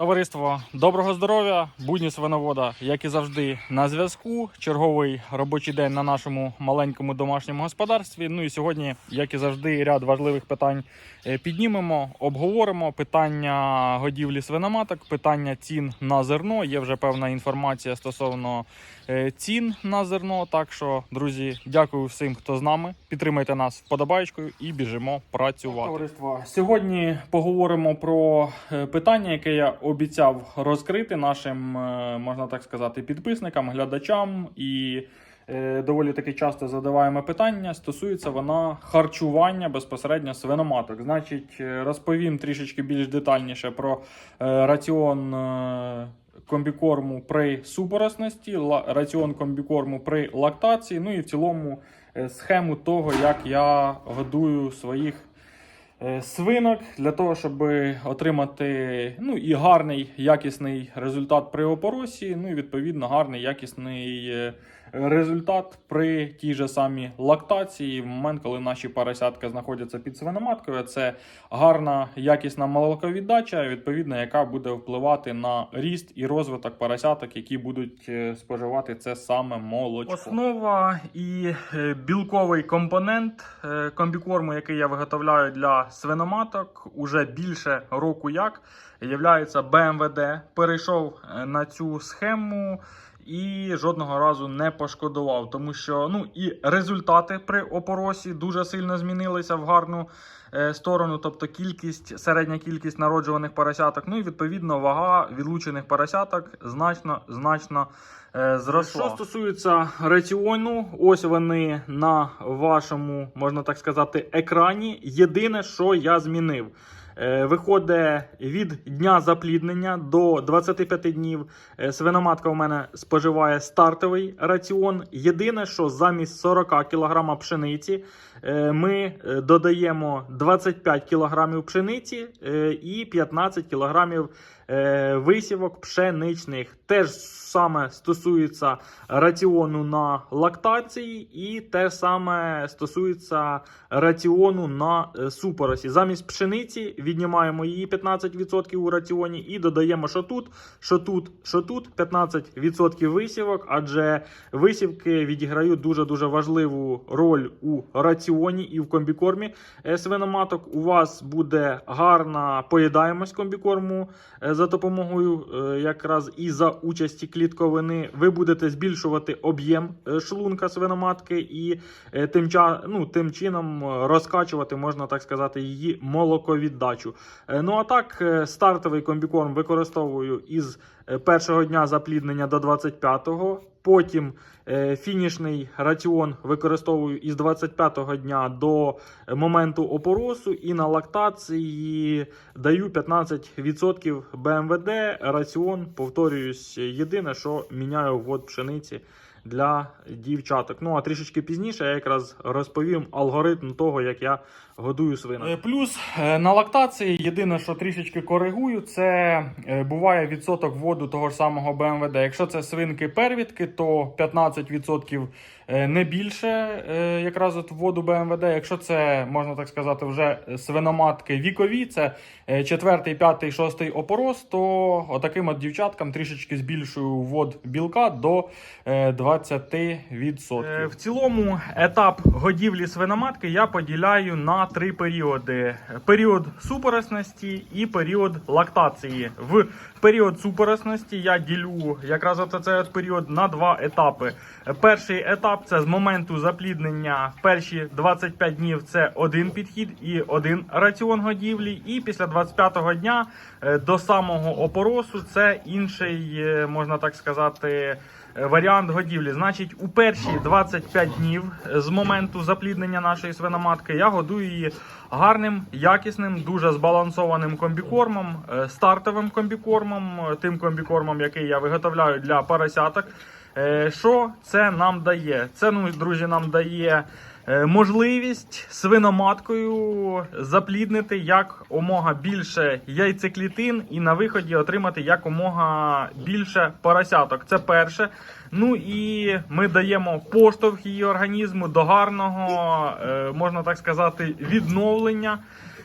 Товариство, доброго здоров'я, будні свиновода, як і завжди, на зв'язку. Черговий робочий день на нашому маленькому домашньому господарстві. Ну і сьогодні, як і завжди, ряд важливих питань е, піднімемо, обговоримо питання годівлі свиноматок, питання цін на зерно. Є вже певна інформація стосовно е, цін на зерно. Так що, друзі, дякую всім, хто з нами. Підтримайте нас вподобайкою і біжимо працювати. Товариство, сьогодні поговоримо про е, питання, яке я обіцяв розкрити нашим, е, можна так сказати, підписникам, глядачам і. е, Доволі таки часто задаваємо питання. Стосується вона харчування безпосередньо свиноматок. Значить, е, розповім трішечки більш детальніше про раціон комбікорму при супоросності, раціон комбікорму при лактації. Ну і в цілому схему того, як я годую своїх свинок для того, щоб отримати ну, і гарний якісний результат при опоросі, ну і відповідно гарний якісний е, результат при тій же самій лактації. В момент, коли наші поросятка знаходяться під свиноматкою, це гарна якісна молоковіддача, відповідно, яка буде впливати на ріст і розвиток поросяток, які будуть е, споживати це саме молочко. Основа і е, білковий компонент е, комбікорму, який я виготовляю для свиноматок, уже більше року як являється БМВД. Перейшов на цю схему. І жодного разу не пошкодував, тому що ну і результати при опоросі дуже сильно змінилися в гарну е, сторону, тобто кількість, середня кількість народжуваних поросяток. Ну і відповідно вага відлучених поросяток значно значно е, зросла. Що стосується раціону, ось вони на вашому, можна так сказати, екрані. Єдине, що я змінив. Е, Виходить від дня запліднення до 25 днів. Е, Свиноматка у мене споживає стартовий раціон. Єдине, що замість 40 кг пшениці е, ми додаємо 25 кг пшениці і 15 кг е, висівок пшеничних. Теж саме стосується раціону на лактації, і те саме стосується раціону на е, супоросі. Замість пшениці віднімаємо її 15% у раціоні і додаємо, що тут, що тут, що тут 15% висівок, адже висівки відіграють дуже дуже важливу роль у раціоні і в комбікормі е, свиноматок. У вас буде гарна поїдаємость комбікорму за допомогою е, якраз і за участі клітковини. Ви будете збільшувати об'єм е, шлунка свиноматки і е, тим, ну, тим чином розкачувати, можна так сказати, її молоковіддачу. Ну а так, стартовий комбікорм використовую із першого дня запліднення до 25-го. Потім е, фінішний раціон використовую із 25-го дня до моменту опоросу, і на лактації даю 15% БМВД. Раціон, повторююсь, єдине, що міняю ввод пшениці для дівчаток. Ну а трішечки пізніше я якраз розповім алгоритм того, як я годую свина. Плюс е, на лактації єдине, що трішечки коригую, це е, буває відсоток воду того ж самого БМВД. Якщо це свинки первідки, то 15% е, не більше е, якраз от вводу БМВД. Якщо це можна так сказати, вже свиноматки вікові, це е, четвертий, п'ятий, шостий опорос, то отаким от дівчаткам трішечки збільшую ввод білка до е, 20%. Е, В цілому етап годівлі свиноматки я поділяю на три періоди: період супоросності і період лактації. В період супоросності я ділю якраз от період на два етапи. Перший етап це з моменту запліднення. Перші 25 днів це один підхід і один раціон годівлі. І після 25-го дня е, до самого опоросу це інший, е, можна так сказати. е, Варіант годівлі. Значить, у перші 25 днів з моменту запліднення нашої свиноматки я годую її гарним, якісним, дуже збалансованим комбікормом, е, стартовим комбікормом, е, тим комбікормом, який я виготовляю для поросяток. Е, Що це нам дає? Це, ну, друзі, нам дає е, можливість свиноматкою запліднити якомога більше яйцеклітин і на виході отримати якомога більше поросяток. Це перше. Ну і ми даємо поштовх її організму до гарного, е, можна так сказати, відновлення.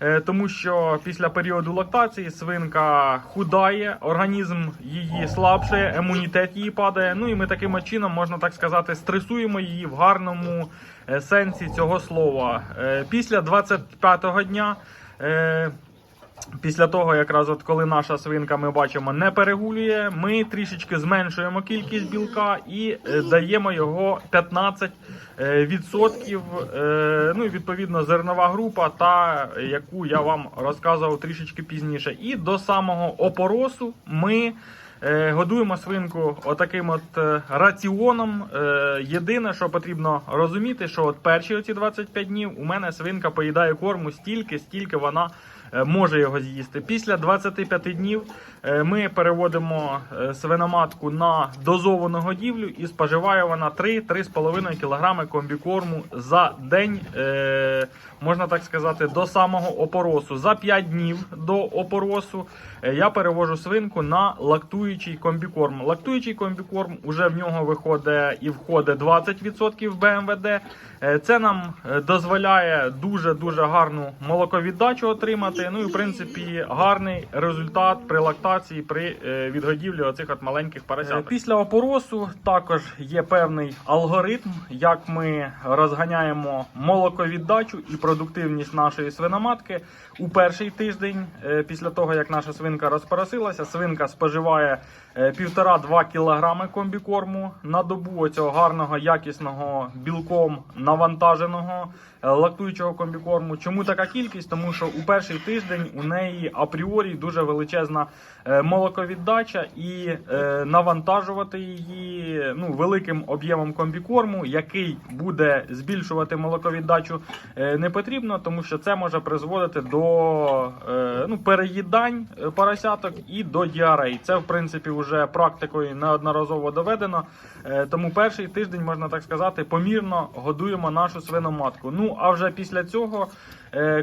Е, Тому що після періоду лактації свинка худає, організм її слабшає, імунітет її падає. Ну і ми таким чином, можна так сказати, стресуємо її в гарному е, сенсі цього слова. Після 25-го дня. Після того, якраз от коли наша свинка, ми бачимо, не перегулює, ми трішечки зменшуємо кількість білка і е, даємо його 15 е, відсотків. Е, ну і відповідно зернова група, та яку я вам розказував трішечки пізніше. І до самого опоросу ми. Годуємо свинку отаким от раціоном. Єдине, що потрібно розуміти, що от перші оці 25 днів у мене свинка поїдає корму стільки, стільки вона може його з'їсти. Після 25 днів е, ми переводимо е, свиноматку на дозовану годівлю і споживає вона 3-3,5 кг комбікорму за день, е, можна так сказати, до самого опоросу. За 5 днів до опоросу е, я перевожу свинку на лактуючий комбікорм. Лактуючий комбікорм уже в нього виходить і входить 20% БМВД. Е, Це нам е, дозволяє дуже дуже гарну молоковіддачу отримати. Ну і в принципі гарний результат при лактації при е, відгодівлі оцих от маленьких поросяток. Після опоросу також є певний алгоритм, як ми розганяємо молоковіддачу і продуктивність нашої свиноматки у перший тиждень е, після того, як наша свинка розпоросилася. Свинка споживає е, 1,5-2 кг комбікорму на добу оцього гарного, якісного білком навантаженого е, лактуючого комбікорму. Чому така кількість? Тому що у перший тиждень у неї апріорі дуже величезна е, молоковіддача і е, навантажувати її ну, великим об'ємом комбікорму, який буде збільшувати молоковіддачу, е, не потрібно, тому що це може призводити до е, ну, переїдань е, поросяток і до діарей. Це в принципі вже практикою неодноразово доведено. Е, Тому перший тиждень, можна так сказати, помірно годуємо нашу свиноматку. Ну а вже після цього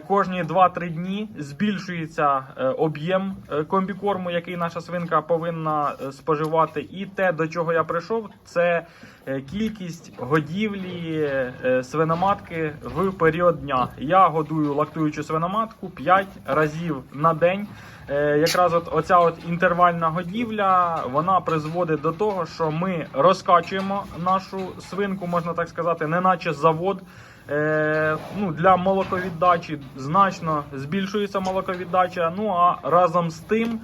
кожні 2-3 дні збільшується е, об'єм е, комбікорму, який наша свинка повинна е, споживати. І те, до чого я прийшов, це е, кількість годівлі е, свиноматки в період дня. Я годую лактуючу свиноматку 5 разів на день. Е, Якраз от оця от інтервальна годівля вона призводить до того, що ми розкачуємо нашу свинку, можна так сказати, неначе завод. Е, ну, для молоковіддачі значно збільшується молоковіддача. Ну а разом з тим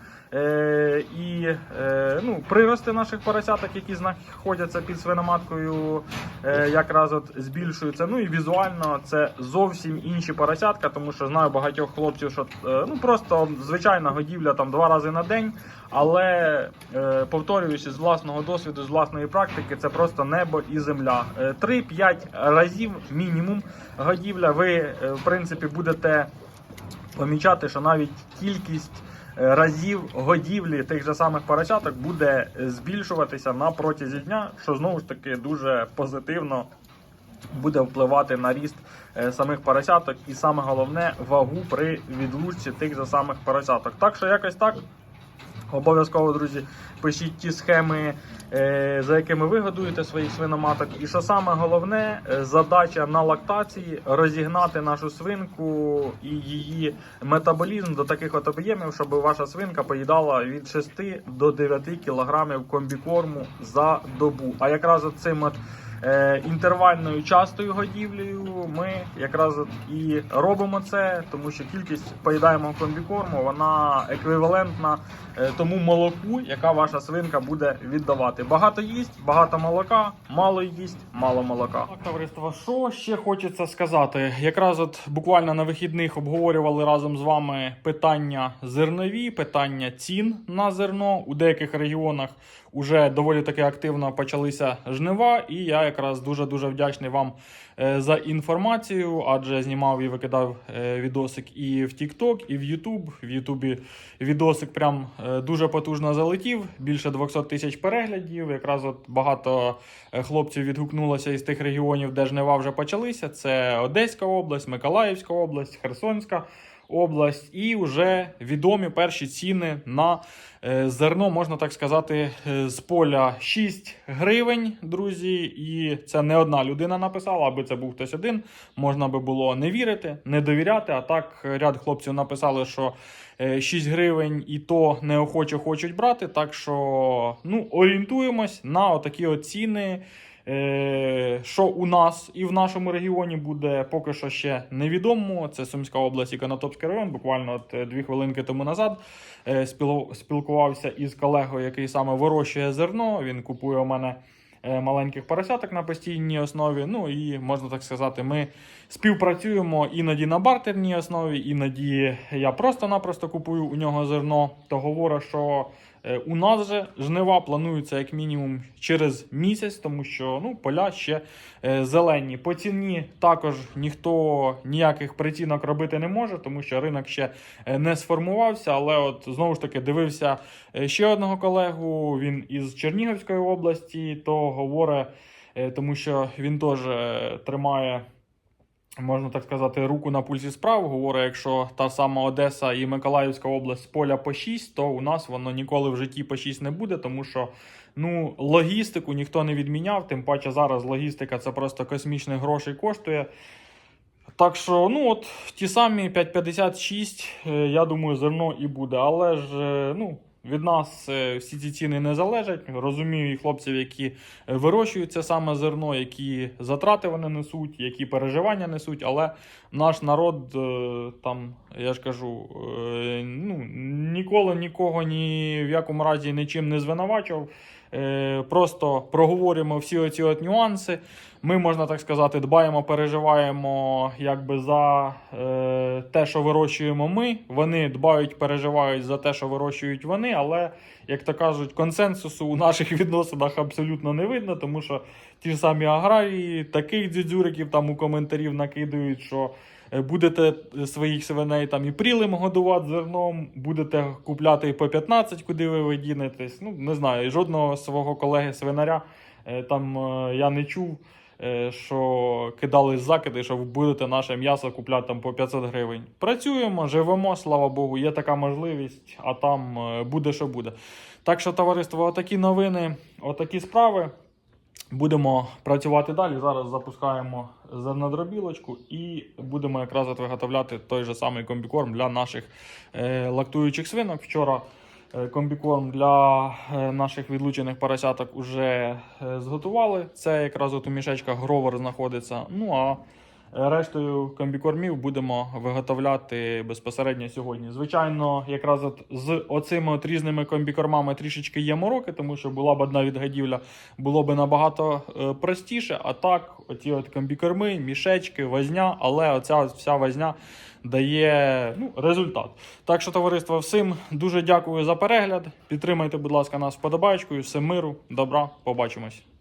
і е, ну, прирости наших поросяток, які знаходяться під свиноматкою, е, якраз от збільшуються. Ну і візуально це зовсім інші поросятка, тому що знаю багатьох хлопців, що е, ну просто звичайна годівля там два рази на день. Але е, повторююся з власного досвіду, з власної практики, це просто небо і земля. Е, 3-5 разів мінімум годівля. Ви е, в принципі будете помічати, що навіть кількість е, разів годівлі тих же самих поросяток буде е, збільшуватися на протязі дня, що знову ж таки дуже позитивно буде впливати на ріст е, самих поросяток, і саме головне вагу при відлучці тих же самих поросяток. Так що якось так. Обов'язково, друзі, пишіть ті схеми, е, за якими ви годуєте своїх свиноматок. І що саме головне, е, задача на лактації розігнати нашу свинку і її метаболізм до таких от об'ємів, щоб ваша свинка поїдала від 6 до 9 кілограмів комбікорму за добу. А якраз цим от інтервальною частою годівлею ми якраз і робимо це, тому що кількість поїдаємо комбікорму, вона еквівалентна е, тому молоку, яка ваша свинка буде віддавати. Багато їсть, багато молока, мало їсть, мало молока. Так, товариство, що ще хочеться сказати? Якраз от буквально на вихідних обговорювали разом з вами питання зернові, питання цін на зерно. У деяких регіонах уже доволі таки активно почалися жнива, і я якраз дуже дуже вдячний вам е, за інформацію, адже знімав і викидав е, відосик і в TikTok, і в YouTube. В Ютубі відосик прям е, дуже потужно залетів, більше 200 тисяч переглядів. Якраз от багато хлопців відгукнулося із тих регіонів, де жнива вже почалися. Це Одеська область, Миколаївська область, Херсонська область, і вже відомі перші ціни на е, зерно, можна так сказати, е, з поля 6 гривень, друзі. І це не одна людина написала, аби це був хтось один. Можна би було не вірити, не довіряти. А так ряд хлопців написали, що е, 6 гривень і то неохоче хочуть брати. Так що ну, орієнтуємось на отакі от ціни. Е, Що у нас і в нашому регіоні буде поки що ще невідомо. Це Сумська область і Конотопський район. Буквально от е, дві хвилинки тому назад е, спілкувався із колегою, який саме вирощує зерно. Він купує у мене маленьких поросяток на постійній основі. Ну і можна так сказати, ми співпрацюємо іноді на бартерній основі, іноді я просто-напросто купую у нього зерно. То говорить, що у нас же жнива плануються як мінімум через місяць, тому що ну, поля ще е, зелені. По ціні також ніхто ніяких прицінок робити не може, тому що ринок ще е, не сформувався. Але от знову ж таки дивився е, ще одного колегу. Він із Чернігівської області, то говорить, е, тому що він теж е, тримає. Можна так сказати, руку на пульсі справ. Говорить, якщо та сама Одеса і Миколаївська область з поля по 6, то у нас воно ніколи в житті по 6 не буде, тому що ну, логістику ніхто не відміняв. Тим паче зараз логістика це просто космічних грошей коштує. Так що, ну от ті самі 5,56, е, я думаю, зерно і буде. Але ж е, ну, від нас е, всі ці ціни не залежать. Розумію і хлопців, які е, вирощують це саме зерно, які затрати вони несуть, які переживання несуть. Але наш народ е, там, я ж кажу, ну, ніколи нікого ні в якому разі нічим не звинувачував. Е, Просто проговорюємо всі оці от нюанси. Ми, можна так сказати, дбаємо, переживаємо якби за е, те, що вирощуємо ми. Вони дбають, переживають за те, що вирощують вони. Але, як то кажуть, консенсусу у наших відносинах абсолютно не видно, тому що ті самі аграрії таких дзюдзюриків там у коментарів накидують, що е, будете своїх свиней там і прілим годувати зерном, будете купляти і по 15, куди ви видінетесь. Ну, не знаю, жодного свого колеги свинаря е, там е, я не чув. е, Що кидали закиди, що будете наше м'ясо купляти там по 500 гривень. Працюємо, живемо, слава Богу, є така можливість, а там е, буде, що буде. Так що, товариство, отакі новини, отакі справи. Будемо працювати далі. Зараз запускаємо зернодробілочку і будемо якраз от виготовляти той же самий комбікорм для наших е, лактуючих свинок. Вчора е, комбікорм для е, наших відлучених поросяток вже зготували. Це якраз от у мішечках гровер знаходиться. Ну а Рештою комбікормів будемо виготовляти безпосередньо сьогодні. Звичайно, якраз от з оцими от різними комбікормами трішечки є мороки, тому що була б одна відгадівля, було б набагато е, простіше. А так, оті от комбікорми, мішечки, возня, але оця вся возня дає ну, результат. Так що, товариство, всім дуже дякую за перегляд. Підтримайте, будь ласка, нас вподобайкою. Всім миру, добра, побачимось.